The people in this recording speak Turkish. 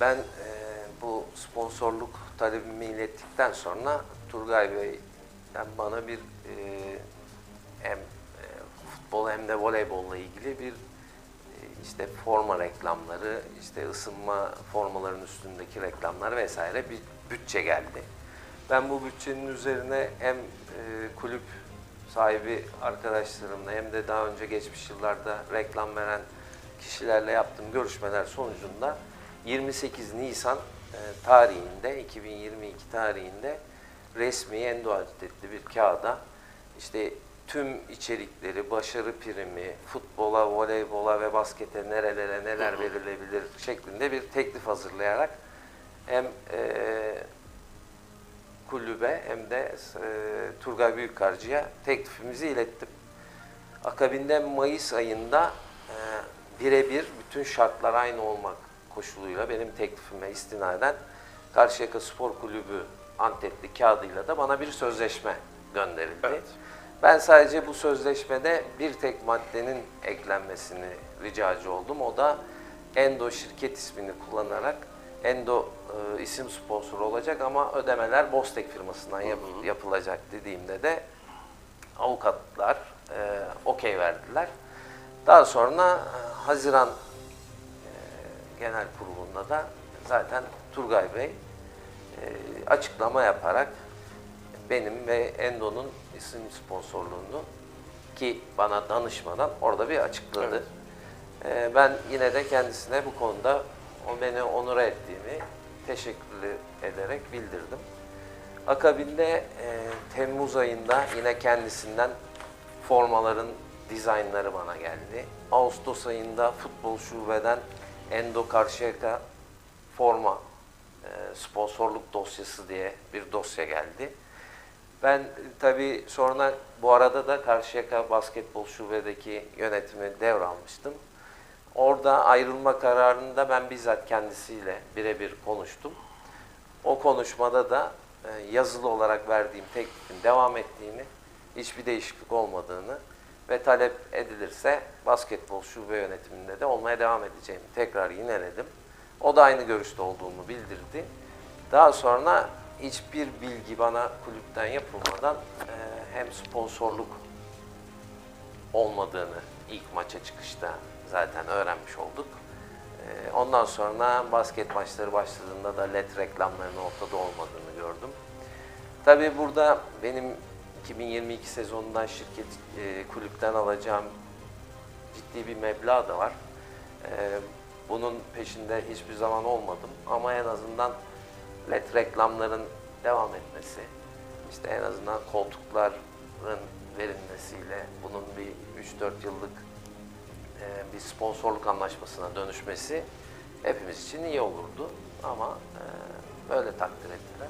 Ben e, bu sponsorluk talebimi ilettikten sonra Turgay Bey'den bana bir e, hem e, futbol hem de voleybolla ilgili bir e, işte forma reklamları, işte ısınma formaların üstündeki reklamlar vesaire bir bütçe geldi. Ben bu bütçenin üzerine hem e, kulüp sahibi arkadaşlarımla hem de daha önce geçmiş yıllarda reklam veren kişilerle yaptığım görüşmeler sonucunda 28 Nisan e, tarihinde 2022 tarihinde resmi endoadetli bir kağıda işte tüm içerikleri, başarı primi, futbola, voleybola ve baskete nerelere neler verilebilir şeklinde bir teklif hazırlayarak hem e, kulübe hem de e, Turgay Büyükkarcı'ya teklifimizi ilettim. Akabinde Mayıs ayında e, birebir bütün şartlar aynı olmak koşuluyla benim teklifime istinaden Karşıyaka Spor Kulübü Antepli kağıdıyla da bana bir sözleşme gönderildi. Evet. Ben sadece bu sözleşmede bir tek maddenin eklenmesini ricacı oldum. O da Endo şirket ismini kullanarak Endo e, isim sponsoru olacak ama ödemeler Bostek firmasından yap- yapılacak dediğimde de avukatlar e, okey verdiler. Daha sonra e, Haziran Genel Kurulu'nda da zaten Turgay Bey e, açıklama yaparak benim ve Endo'nun isim sponsorluğunu ki bana danışmadan orada bir açıkladı. E, ben yine de kendisine bu konuda o beni onur ettiğimi teşekkür ederek bildirdim. Akabinde e, Temmuz ayında yine kendisinden formaların dizaynları bana geldi. Ağustos ayında futbol şubeden Endo Karşıyaka forma e, sponsorluk dosyası diye bir dosya geldi. Ben e, tabii sonra bu arada da Karşıyaka Basketbol Şube'deki yönetimi devralmıştım. Orada ayrılma kararında ben bizzat kendisiyle birebir konuştum. O konuşmada da e, yazılı olarak verdiğim teklifin devam ettiğini, hiçbir değişiklik olmadığını ve talep edilirse basketbol şube yönetiminde de olmaya devam edeceğimi tekrar yineledim. O da aynı görüşte olduğumu bildirdi. Daha sonra hiçbir bilgi bana kulüpten yapılmadan e, hem sponsorluk olmadığını ilk maça çıkışta zaten öğrenmiş olduk. Ee, Ondan sonra basket maçları başladığında da led reklamlarının ortada olmadığını gördüm. Tabii burada benim 2022 sezonundan şirket e, kulüpten alacağım ciddi bir meblağ da var. Ee, Bunun peşinde hiçbir zaman olmadım ama en azından led reklamların devam etmesi, işte en azından koltukların verilmesiyle bunun bir 3-4 yıllık e, bir sponsorluk anlaşmasına dönüşmesi hepimiz için iyi olurdu ama e, böyle takdir ettiler.